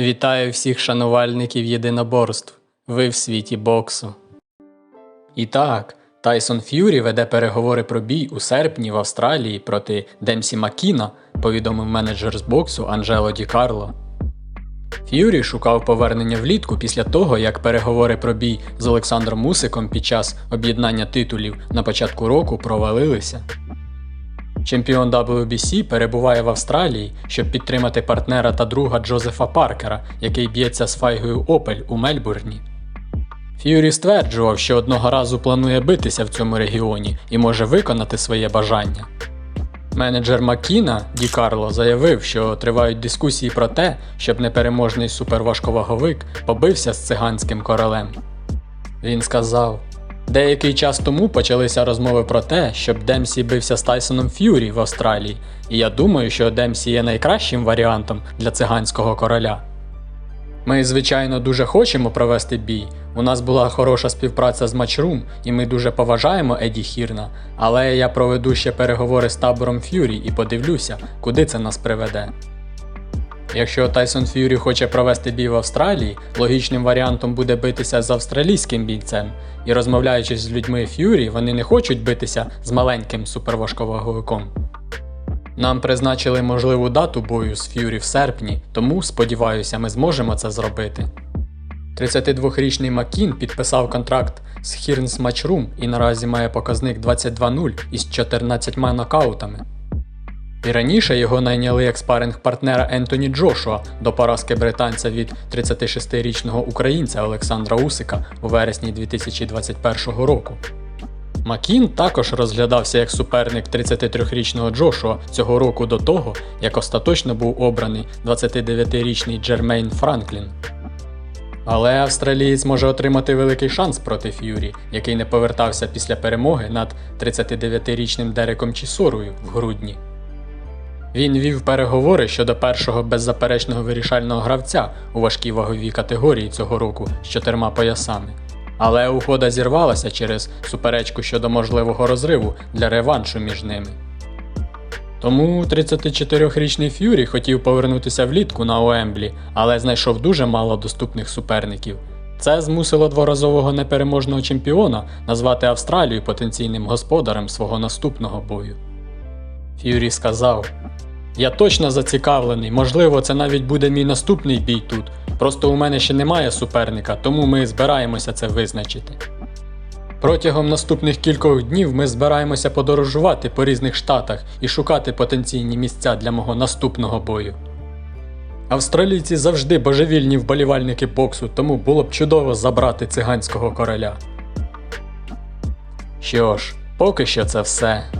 Вітаю всіх шанувальників єдиноборств. Ви в світі боксу. І так, Тайсон Ф'юрі веде переговори про бій у серпні в Австралії проти Демсі Макіна, повідомив менеджер з боксу Анджело Ді Карло. Ф'юрі шукав повернення влітку після того, як переговори про бій з Олександром Мусиком під час об'єднання титулів на початку року провалилися. Чемпіон WBC перебуває в Австралії, щоб підтримати партнера та друга Джозефа Паркера, який б'ється з Файгою Опель у Мельбурні. Ф'юрі стверджував, що одного разу планує битися в цьому регіоні і може виконати своє бажання. Менеджер Макіна Ді Карло заявив, що тривають дискусії про те, щоб непереможний суперважковаговик побився з циганським королем. Він сказав: Деякий час тому почалися розмови про те, щоб Демсі бився з Тайсоном Ф'юрі в Австралії, і я думаю, що Демсі є найкращим варіантом для циганського короля. Ми, звичайно, дуже хочемо провести бій. У нас була хороша співпраця з Матчрум, і ми дуже поважаємо Еді Хірна, але я проведу ще переговори з табором Ф'юрі і подивлюся, куди це нас приведе. Якщо Тайсон Ф'юрі хоче провести бій в Австралії, логічним варіантом буде битися з австралійським бійцем. І розмовляючи з людьми Ф'юрі, вони не хочуть битися з маленьким суперважковаговиком. Нам призначили можливу дату бою з Ф'юрі в серпні, тому, сподіваюся, ми зможемо це зробити. 32-річний Макін підписав контракт з Хірнс Матчрум і наразі має показник 22-0 із 14 нокаутами. І раніше його найняли як спаринг-партнера Ентоні Джошуа до поразки британця від 36-річного українця Олександра Усика у вересні 2021 року. Макін також розглядався як суперник 33-річного Джошуа цього року до того, як остаточно був обраний 29-річний Джермейн Франклін. Але австралієць може отримати великий шанс проти Ф'юрі, який не повертався після перемоги над 39-річним Дереком Чісорою в грудні. Він вів переговори щодо першого беззаперечного вирішального гравця у важкій ваговій категорії цього року з чотирма поясами. Але угода зірвалася через суперечку щодо можливого розриву для реваншу між ними. Тому 34-річний Ф'юрі хотів повернутися влітку на Уемблі, але знайшов дуже мало доступних суперників. Це змусило дворазового непереможного чемпіона назвати Австралію потенційним господарем свого наступного бою. Ф'юрі сказав: Я точно зацікавлений, можливо, це навіть буде мій наступний бій тут. Просто у мене ще немає суперника, тому ми збираємося це визначити. Протягом наступних кількох днів ми збираємося подорожувати по різних штатах і шукати потенційні місця для мого наступного бою. Австралійці завжди божевільні вболівальники боксу, тому було б чудово забрати циганського короля. Що ж, поки що це все.